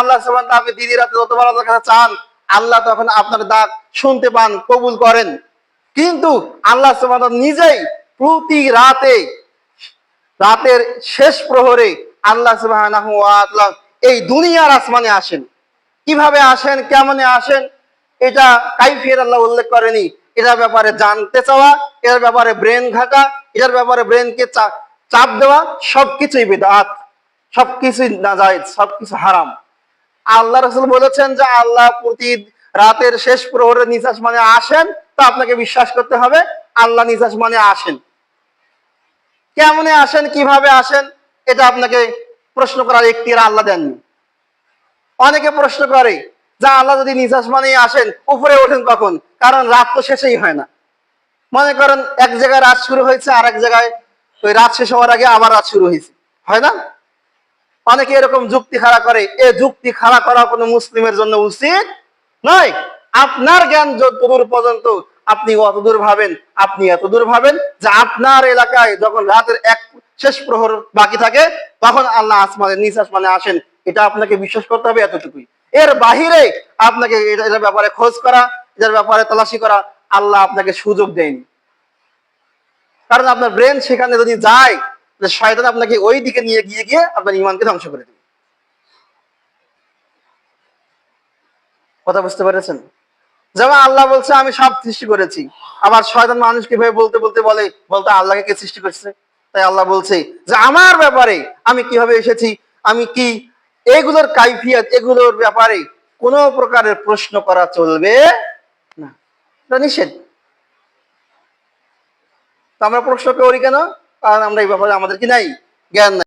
আল্লাহ আপনি দিদি রাতে যতবার আল্লাহর কাছে চান, আল্লাহ তখন আপনার ডাক শুনতে পান, কবুল করেন। কিন্তু আল্লাহ নিজেই প্রতি রাতে, রাতের শেষ প্রহরে আল্লাহ এই দুনিয়ার আসমানে আসেন। কীভাবে আসেন, কেমনে আসেন, এটা কাইফিয়ত আল্লাহ উল্লেখ করেনি। এটার ব্যাপারে জানতে চাওয়া, এটার ব্যাপারে ব্রেন ঘাটা, এটার ব্যাপারে ব্রেনকে চাপ দেওয়া, সবকিছুই বেদাত, সবকিছুই না যায় সবকিছু হারাম। আল্লাহ রসুল বলেছেন যে আল্লাহ প্রতি রাতের শেষ প্রহরে নিজাস মানে আসেন, তো আপনাকে বিশ্বাস করতে হবে, আল্লাহ নিজাস মানে আসেন। কেমনে আসেন, কীভাবে আসেন, এটা আপনাকে প্রশ্ন করার একটি আল্লাহ দেননি। অনেকে প্রশ্ন করে যা আল্লাহ যদি নিজাস মানে আসেন, উপরে ওঠেন কখন? কারণ রাত তো শেষেই হয় না। মনে করেন এক জায়গায় রাত শুরু হয়েছে আর এক জায়গায় ওই রাত শেষ হওয়ার আগে আবার রাত শুরু হয়েছে। হয় না? অনেকে এরকম যুক্তি খাড়া করে, এ যুক্তি খাড়া করা কোনো মুসলিমের জন্য উচিত নয়। আপনার জ্ঞান যতদূর পর্যন্ত আপনি অতদূর ভাবেন, আপনি এতদূর ভাবেন যে আপনার এলাকায় যখন রাতের এক শেষ প্রহর বাকি থাকে, তখন আল্লাহ আসমানে নিজ আসমানে আসেন। এটা আপনাকে বিশ্বাস করতে হবে এতটুকুই। এর বাহিরে আপনাকে এটার ব্যাপারে খোঁজ করা, এটার ব্যাপারে তলাশি করা আল্লাহ আপনাকে সুযোগ দেয়নি। কারণ আপনার ব্রেন সেখানে যদি যায় যে শয়তান আপনাকে ওই দিকে নিয়ে গিয়ে গিয়ে আপনার ইমানকে ধ্বংস করে দেবে। কথা বুঝতে পেরেছেন? যেমন আল্লাহ বলছে, আমি সব সৃষ্টি করেছি। আবার শয়তান মানুষকে ভেবে বলতে বলতে বলে, বলতে আল্লাহকে কে সৃষ্টি করছে? তাই আল্লাহ বলছে যে, আমার ব্যাপারে আমি কীভাবে এসেছি? আমি কি এগুলোর কাইফিয়ত, এগুলোর ব্যাপারে কোন প্রকারের প্রশ্ন করা চলবে না। নিষেধ। আমরা প্রশ্ন করি কেন? কারণ আমরা এই ব্যাপারে আমাদের কি নাই? জ্ঞান নাই।